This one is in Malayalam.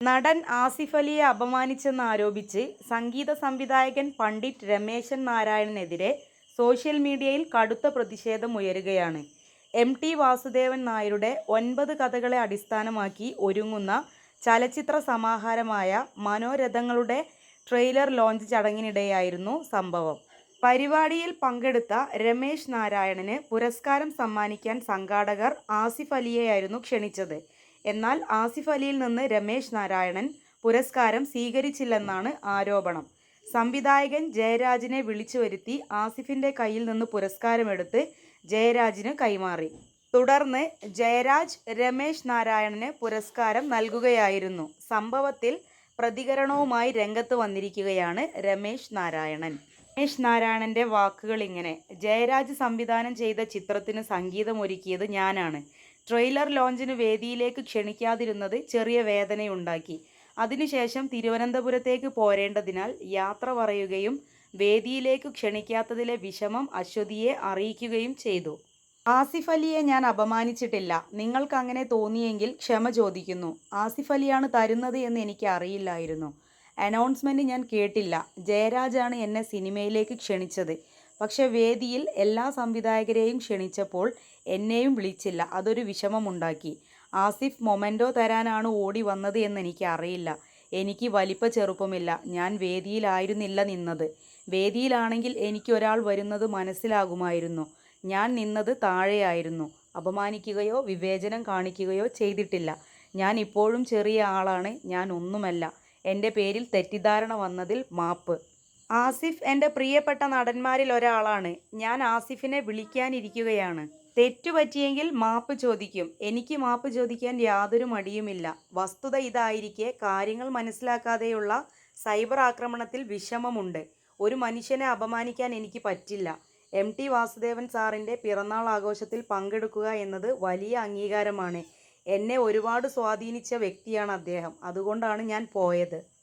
നടൻ ആസിഫ് അലിയെ അപമാനിച്ചെന്നാരോപിച്ച് സംഗീത സംവിധായകൻ പണ്ഡിറ്റ് രമേശൻ നാരായണനെതിരെ സോഷ്യൽ മീഡിയയിൽ കടുത്ത പ്രതിഷേധം ഉയരുകയാണ്. എം ടി വാസുദേവൻ നായരുടെ ഒൻപത് കഥകളെ അടിസ്ഥാനമാക്കി ഒരുങ്ങുന്ന ചലച്ചിത്ര സമാഹാരമായ മനോരഥങ്ങളുടെ ട്രെയിലർ ലോഞ്ച് ചടങ്ങിനിടെയായിരുന്നു സംഭവം. പരിപാടിയിൽ പങ്കെടുത്ത രമേശ് നാരായണന് പുരസ്കാരം സമ്മാനിക്കാൻ സംഘാടകർ ആസിഫ് അലിയെയായിരുന്നു ക്ഷണിച്ചത്. എന്നാൽ ആസിഫ് അലിയിൽ നിന്ന് രമേശ് നാരായണൻ പുരസ്കാരം സ്വീകരിച്ചില്ലെന്നാണ് ആരോപണം. സംവിധായകൻ ജയരാജിനെ വിളിച്ചു വരുത്തി ആസിഫിന്റെ കയ്യിൽ നിന്ന് പുരസ്കാരമെടുത്ത് ജയരാജിന് കൈമാറി. തുടർന്ന് ജയരാജ് രമേശ് നാരായണന് പുരസ്കാരം നൽകുകയായിരുന്നു. സംഭവത്തിൽ പ്രതികരണവുമായി രംഗത്ത് വന്നിരിക്കുകയാണ് രമേശ് നാരായണൻ. രമേശ് നാരായണന്റെ വാക്കുകൾ ഇങ്ങനെ ജയരാജ് സംവിധാനം ചെയ്ത ചിത്രത്തിന് സംഗീതമൊരുക്കിയത് ഞാനാണ്. ട്രെയിലർ ലോഞ്ചിന് വേദിയിലേക്ക് ക്ഷണിക്കാതിരുന്നത് ചെറിയ വേദനയുണ്ടാക്കി. അതിനുശേഷം തിരുവനന്തപുരത്തേക്ക് പോരേണ്ടതിനാൽ യാത്ര പറയുകയും വേദിയിലേക്ക് ക്ഷണിക്കാത്തതിലെ വിഷമം അശ്വതിയെ അറിയിക്കുകയും ചെയ്തു. ആസിഫ് അലിയെ ഞാൻ അപമാനിച്ചിട്ടില്ല. നിങ്ങൾക്ക് അങ്ങനെ തോന്നിയെങ്കിൽ ക്ഷമ ചോദിക്കുന്നു. ആസിഫ് അലിയാണ് തരുന്നത് എന്ന് എനിക്ക് അറിയില്ലായിരുന്നു. അനൗൺസ്മെന്റ് ഞാൻ കേട്ടില്ല. ജയരാജാണ് എന്നെ സിനിമയിലേക്ക് ക്ഷണിച്ചത്. പക്ഷെ വേദിയിൽ എല്ലാ സംവിധായകരെയും ക്ഷണിച്ചപ്പോൾ എന്നെയും വിളിച്ചില്ല. അതൊരു വിഷമമുണ്ടാക്കി. ആസിഫ് മൊമെന്റോ തരാനാണ് ഓടി വന്നത് എന്ന് എനിക്ക് അറിയില്ല. എനിക്ക് വലിപ്പ ചെറുപ്പമില്ല. ഞാൻ വേദിയിലായിരുന്നില്ല നിന്നത്. വേദിയിലാണെങ്കിൽ എനിക്ക് ഒരാൾ വരുന്നത് മനസ്സിലാകുമായിരുന്നു. ഞാൻ നിന്നത് താഴെയായിരുന്നു. അപമാനിക്കുകയോ വിവേചനം കാണിക്കുകയോ ചെയ്തിട്ടില്ല. ഞാൻ ഇപ്പോഴും ചെറിയ ആളാണ്. ഞാൻ ഒന്നുമല്ല. എന്റെ പേരിൽ തെറ്റിദ്ധാരണ വന്നതിൽ മാപ്പ്. ആസിഫ് എന്റെ പ്രിയപ്പെട്ട നടന്മാരിൽ ഒരാളാണ്. ഞാൻ ആസിഫിനെ വിളിക്കാനിരിക്കുകയാണ്. തെറ്റുപറ്റിയെങ്കിൽ മാപ്പ് ചോദിക്കും. എനിക്ക് മാപ്പ് ചോദിക്കാൻ യാതൊരു മടിയുമില്ല. വസ്തുത ഇതായിരിക്കെ കാര്യങ്ങൾ മനസ്സിലാക്കാതെയുള്ള സൈബർ ആക്രമണത്തിൽ വിഷമമുണ്ട്. ഒരു മനുഷ്യനെ അപമാനിക്കാൻ എനിക്ക് പറ്റില്ല. എം ടി വാസുദേവൻ സാറിന്റെ പിറന്നാൾ ആഘോഷത്തിൽ പങ്കെടുക്കുക എന്നത് വലിയ അംഗീകാരമാണ്. എന്നെ ഒരുപാട് സ്വാധീനിച്ച വ്യക്തിയാണ് അദ്ദേഹം. അതുകൊണ്ടാണ് ഞാൻ പോയത്.